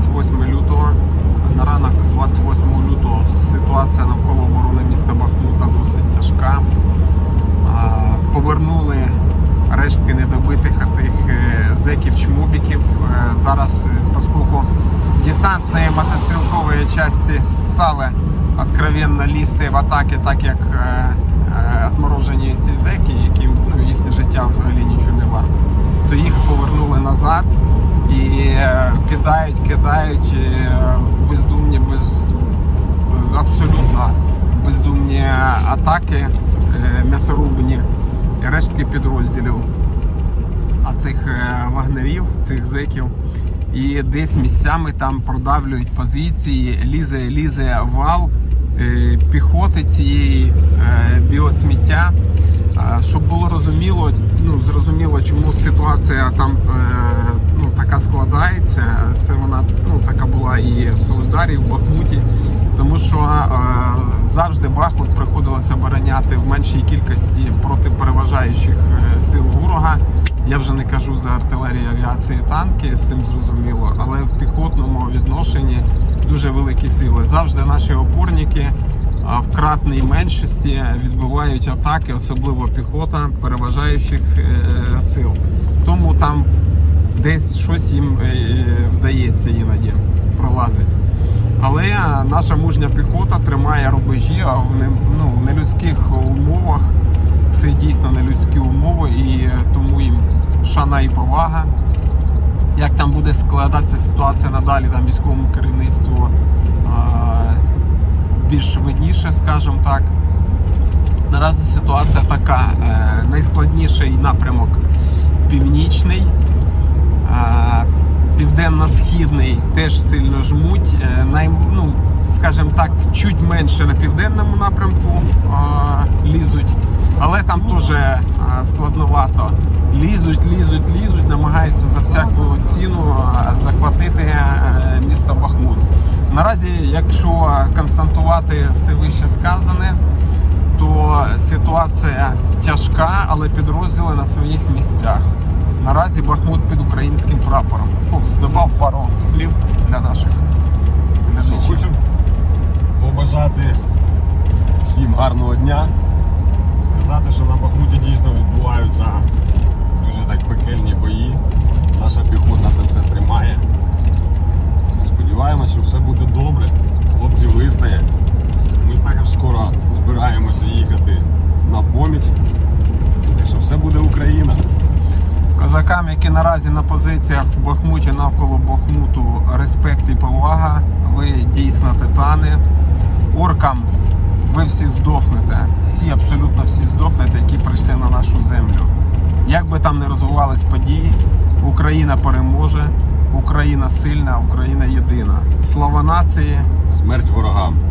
28 лютого. На ранок 28 лютого ситуація навколо оборони міста Бахмута досить тяжка. Повернули рештки недобитих тих зеків чмобіків. Е, Зараз, е, поскольку десантні мотострілкові частини ссали откровенно лізти в атаки, так як е, е, отморожені ці зеки, яким ну, їхнє життя взагалі нічого не варто, то їх повернули назад і е, кидають, кидають е, в бездумні, без, абсолютно бездумні атаки е, м'ясорубні рештки підрозділів цих вагнерів, цих зеків. І десь місцями там продавлюють позиції, лізе, лізе вал піхоти цієї біосміття. Щоб було розуміло, ну зрозуміло, чому ситуація там така складається. Це вона ну, така була і в Солидарі, в Бахмуті. Тому що е, завжди Бахмут приходилося обороняти в меншій кількості проти переважаючих е, сил ворога. Я вже не кажу за артилерію, авіацію, танки, з цим зрозуміло, але в піхотному відношенні дуже великі сили. Завжди наші опорники в кратній меншості відбивають атаки, особливо піхота переважаючих е, сил. Тому там десь щось їм е, вдається іноді пролазить. Але наша мужня піхота тримає рубежі, а в ну, нелюдських умовах це дійсно нелюдські умови, і е, тому їм шана і повага. Як там буде складатися ситуація надалі, там військовому керівництву більш видніше, скажімо так. Наразі ситуація така. Е, найскладніший напрямок північний. Е, Південно-східний теж сильно жмуть. Е, Най, ну, скажімо так, чуть менше на південному напрямку е, лізуть, але там теж е, складновато. Лізуть, лізуть, лізуть, намагаються за всяку ціну е, захватити місто Бахмут. Наразі, якщо констатувати все вище сказане, то ситуація тяжка, але підрозділи на своїх місцях. Наразі Бахмут під українським прапором. Додав пару слів для наших глядачів. хочу побажати всім гарного дня. Сказати, що на Бахмуті дійсно відбуваються дуже так пекельні бої. Наша піхота це все тримає. Сподіваємось, що все буде добре. Хлопці вистоять. Ми також скоро збираємося їхати на поміч. Так що все буде Україна. Козакам, які наразі на позиціях в Бахмуті навколо Бахмуту, респект і повага. Ви дійсно титани. Оркам ви всі здохнете. Всі, абсолютно всі здохнете, які прийшли на нашу землю. Як би там не розвивались події, Україна переможе, Україна сильна, Україна єдина. Слава нації! Смерть ворогам.